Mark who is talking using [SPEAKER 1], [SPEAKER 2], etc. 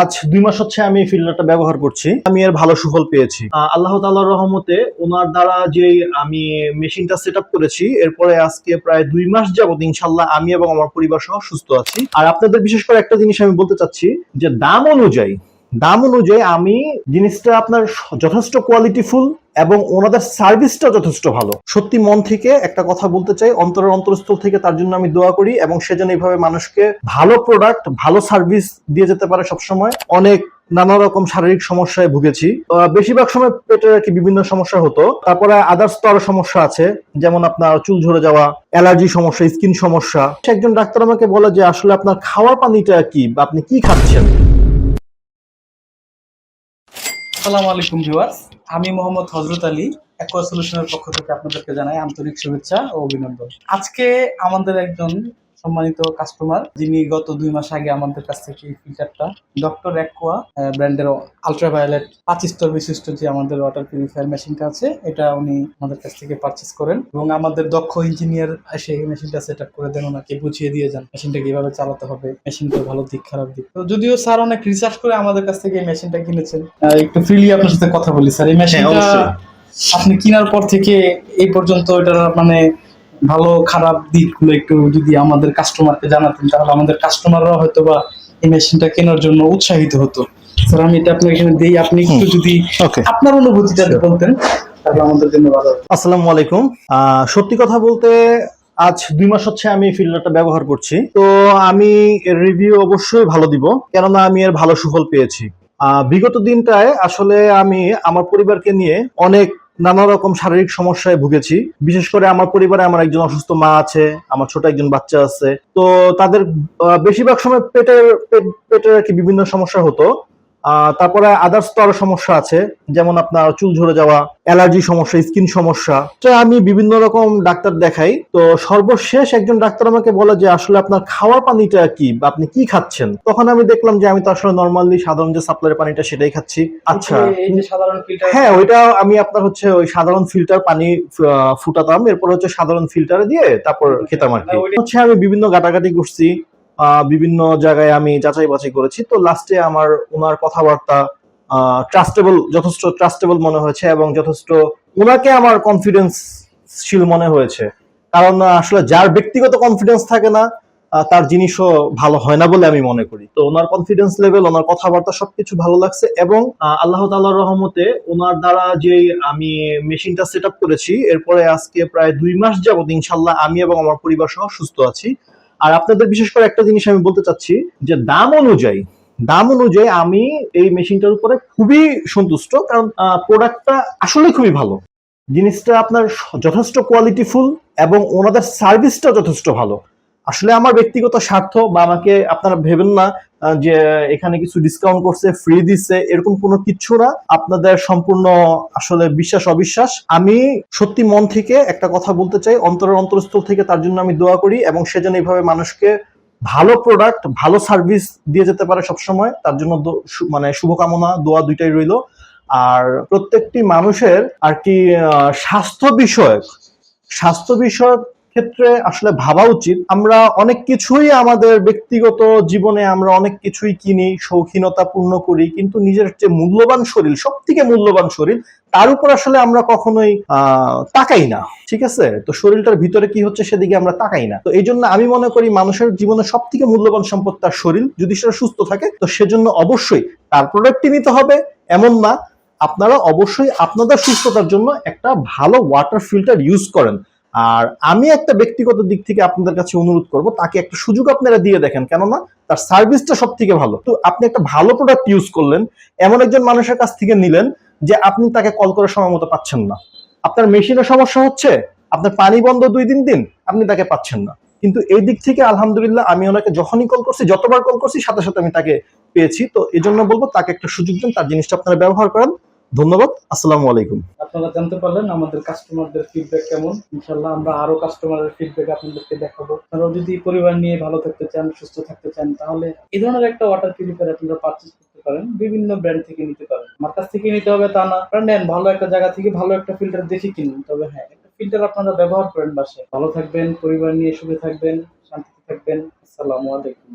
[SPEAKER 1] আজ দুই মাস হচ্ছে আমি ফিল্টারটা ব্যবহার করছি। আমি এর ভালো সুফল পেয়েছি। আল্লাহ তাল্লাহ রহমতে ওনার দ্বারা যে আমি মেশিনটা সেট করেছি, এরপরে আজকে প্রায় দুই মাস যাবত ইনশাল্লাহ আমি এবং আমার পরিবার সহ সুস্থ আছি। আর আপনাদের বিশেষ করে একটা জিনিস আমি বলতে চাচ্ছি, যে দাম অনুযায়ী দাম অনুযায়ী আমি জিনিসটা আপনার যথেষ্ট কোয়ালিটিফুল এবং ওনাদের সার্ভিসটা যথেষ্ট ভালো। সত্যি মন থেকে একটা কথা বলতে চাই, অন্তরের অন্তরস্থল থেকে তার জন্য আমি দোয়া করি এবং সে যেন এইভাবে মানুষকে ভালো প্রোডাক্ট ভালো সার্ভিস দিয়ে যেতে পারে সবসময়। অনেক নানা রকম শারীরিক সমস্যায় ভুগেছি। বেশিরভাগ সময় পেটের আর কি বিভিন্ন সমস্যা হতো। তারপরে আদার্স তো আরও সমস্যা আছে, যেমন আপনার চুল ঝরে যাওয়া অ্যালার্জি সমস্যা স্কিন সমস্যা। একজন ডাক্তার আমাকে বলে যে, আসলে আপনার খাওয়ার পানিটা কি? বা আপনি কি খাচ্ছেন?
[SPEAKER 2] আসসালামু আলাইকুম ভিউয়ার্স। আমি মোহাম্মদ হজরত আলী অ্যাকোয়া সলিউশনের পক্ষ থেকে আপনাদেরকে জানাই আন্তরিক শুভেচ্ছা ও অভিনন্দন। আজকে আমাদের একজন সম্মানিত কাস্টমার যিনি গত দুই মাস আগে আমাদের কাছ থেকে এই ফিল্টারটা ডক্টর অ্যাকোয়া ব্র্যান্ডের আলট্রাভায়োলেট পাঁচ স্তর বিশিষ্ট যে আমাদের ওয়াটার পিউরিফায়ার মেশিনটা আছে এটা উনি আমাদের কাছ থেকে পারচেস করেন এবং আমাদের দক্ষ ইঞ্জিনিয়ার এসে এই মেশিনটা সেট আপ করে দেন ওনাকে বুঝিয়ে দিয়ে যান মেশিনটা কীভাবে চালাতে হবে মেশিনটা ভালো দিক খারাপ দিক। তো যদিও স্যার অনেক রিসার্চ করে আমাদের কাছ থেকে এই মেশিনটা কিনেছেন একটু ফ্রিলি আপনার সাথে কথা বলি স্যার। এই মেশিনটা আপনি কেনার পর থেকে এই পর্যন্ত এটা মানে ভালো খারাপ দিকগুলো একটু যদি আমাদের কাস্টমারকে জানাতেন তাহলে আমাদের কাস্টমাররা হয়তো বা এই মেশিনটা কেনার জন্য উৎসাহিত হতো। স্যার আমি এটা আপনার এখানে দিই আপনি একটু যদি আপনার অনুভূতিটা বলতেন তাহলে আমাদের জন্য ভালো
[SPEAKER 1] আসসালামু আলাইকুম। সত্যি কথা বলতে আজ দুই মাস হচ্ছে আমি ফিল্টারটা ব্যবহার করছি। তো আমি এর রিভিউ অবশ্যই ভালো দিব কেননা আমি এর ভালো সুফল পেয়েছি। আহ, বিগত দিনটায় আসলে আমি আমার পরিবারকে নিয়ে অনেক নানা রকম শারীরিক সমস্যায় ভুগেছি। বিশেষ করে আমার পরিবারে আমার একজন অসুস্থ মা আছে, আমার ছোট একজন বাচ্চা আছে। তো তাদের বেশিরভাগ সময় পেটের পেটের আর কি বিভিন্ন সমস্যা হতো। তারপরে আদার্স তো আরও সমস্যা আছে যেমন আপনার চুল ঝরে যাওয়া অ্যালার্জি সমস্যা স্কিন সমস্যা। তো আমি বিভিন্ন রকম ডাক্তার দেখাই। তো সর্বশেষ একজন ডাক্তার আমাকে বলে যে আসলে আপনার খাওয়ার পানিটা কি? বা আপনি কি খাচ্ছেন? তখন আমি দেখলাম যে আমি তো আসলে নর্মালি সাধারণ যে সাপ্লাইয়ের পানিটা সেটাই খাচ্ছি। আচ্ছা।
[SPEAKER 2] সাধারণ
[SPEAKER 1] হ্যাঁ ওইটা আমি আপনার হচ্ছে ওই সাধারণ ফিল্টার পানি ফুটাতাম। এরপর হচ্ছে সাধারণ ফিল্টারে দিয়ে তারপর খেতাম আর কি। হচ্ছে আমি বিভিন্ন গাটাগাটি করছি। বিভিন্ন জায়গায় আমি যাচাই বাছাই করেছি। তো লাস্টে আমার ওনার কথাবার্তা ট্রাস্টেবল যথেষ্ট ট্রাস্টেবল মনে হয়েছে এবং যথেষ্ট ওনাকে আমার কনফিডেন্সশীল মনে হয়েছে। কারণ আসলে যার ব্যক্তিগত কনফিডেন্স থাকে না তার জিনিসও ভালো হয় না বলে আমি মনে করি। তো ওনার কনফিডেন্স লেভেল ওনার কথাবার্তা সবকিছু ভালো লাগছে এবং আল্লাহ তাআলার রহমতে ওনার দ্বারা যে আমি মেশিনটা সেট করেছি, এরপরে আজকে প্রায় দুই মাস যাবত ইনশাল্লাহ আমি এবং আমার পরিবার সহ সুস্থ আছি। আর আপনাদের বিশেষ করে একটা জিনিস আমি বলতে চাচ্ছি যে দাম অনুযায়ী দাম অনুযায়ী আমি এই মেশিনটার উপরে খুবই সন্তুষ্ট কারণ প্রোডাক্টটা আসলে খুবই ভালো। জিনিসটা আপনার যথেষ্ট কোয়ালিটিফুল এবং ওনাদের সার্ভিসটা যথেষ্ট ভালো। আসলে আমার ব্যক্তিগত স্বার্থ বা আমাকে আপনারা ভেবেন না যে এখানে কিছু ডিসকাউন্ট করছে ফ্রি দিচ্ছে, এরকম কোনো কিচ্ছু না। আপনাদের সম্পূর্ণ আসলে বিশ্বাস, অবিশ্বাস। আমি সত্যি মন থেকে একটা কথা বলতে চাই, অন্তরের অন্তরস্থল থেকে তার জন্য আমি দোয়া করি এবং সে যেন এইভাবে মানুষকে ভালো প্রোডাক্ট ভালো সার্ভিস দিয়ে যেতে পারে সবসময়, তার জন্য মানে শুভকামনা, দোয়া দুইটাই রইল। আর প্রত্যেকটি মানুষের আর কি স্বাস্থ্য বিষয়ক স্বাস্থ্য বিষয়ক ক্ষেত্রে আসলে ভাবা উচিত। আমরা অনেক কিছুই আমাদের ব্যক্তিগত জীবনে আমরা অনেক কিছুই কিনি শৌখিনতা পূর্ণ করি, কিন্তু নিজের যে মূল্যবান শরীর সব থেকে মূল্যবান শরীর, তার উপর আসলে আমরা কখনোই তাকাই না, ঠিক আছে? তো শরীরটার ভিতরে কি হচ্ছে সেদিকে আমরা তাকাই না। তো এই জন্য আমি মনে করি মানুষের জীবনে সব থেকে মূল্যবান সম্পদ তার শরীর, যদি সেটা সুস্থ থাকে, তো সেজন্য অবশ্যই তার প্রোডাক্টই নিতে হবে। এমন না, আপনারা অবশ্যই আপনাদের সুস্থতার জন্য একটা ভালো ওয়াটার ফিল্টার ইউজ করেন। আর আমি একটা ব্যক্তিগত দিক থেকে আপনাদের কাছে অনুরোধ করব, তাকে একটা সুযোগ আপনারা দিয়ে দেখেন, কেননা তার সার্ভিসটা সব থেকে ভালো। তো আপনি একটা ভালো প্রোডাক্ট ইউজ করলেন, এমন একজন মানুষের কাছ থেকে নিলেন যে আপনি তাকে কল করে সময় মতো পাচ্ছেন না। আপনার মেশিনের সমস্যা হচ্ছে, আপনার পানি বন্ধ দুই দিন দিন, আপনি তাকে পাচ্ছেন না। কিন্তু এই দিক থেকে আলহামদুলিল্লাহ আমি ওনাকে যখনই কল করছি, যতবার কল করছি, সাথে সাথে আমি তাকে পেয়েছি। তো এই জন্য বলব, তাকে একটা সুযোগ দেন, তার জিনিসটা আপনারা ব্যবহার করেন। ধন্যবাদ, আসসালামু আলাইকুম।
[SPEAKER 2] আপনারা জানতে পারলেন আমাদের কাস্টমারদের ফিডব্যাক কেমন। ইনশাল্লাহ আমরা আরও কাস্টমারের ফিডব্যাক আপনাদেরকে দেখাবো। আপনারা যদি পরিবার নিয়ে ভালো থাকতে চান, সুস্থ থাকতে চান, তাহলে এই ধরনের একটা ওয়াটার পিউরিফায়ার আপনারা পারচেজ করতে পারেন। বিভিন্ন ব্র্যান্ড থেকে নিতে পারেন। আমার কাছ থেকে নিতে হবে তা না। আপনারা নেন, ভালো একটা জায়গা থেকে ভালো একটা ফিল্টার দেখে কিনুন। তবে হ্যাঁ একটা ফিল্টার আপনারা ব্যবহার করেন বাসায়। ভালো থাকবেন, পরিবার নিয়ে সুখে থাকবেন, শান্তিতে থাকবেন। আসসালামু আলাইকুম।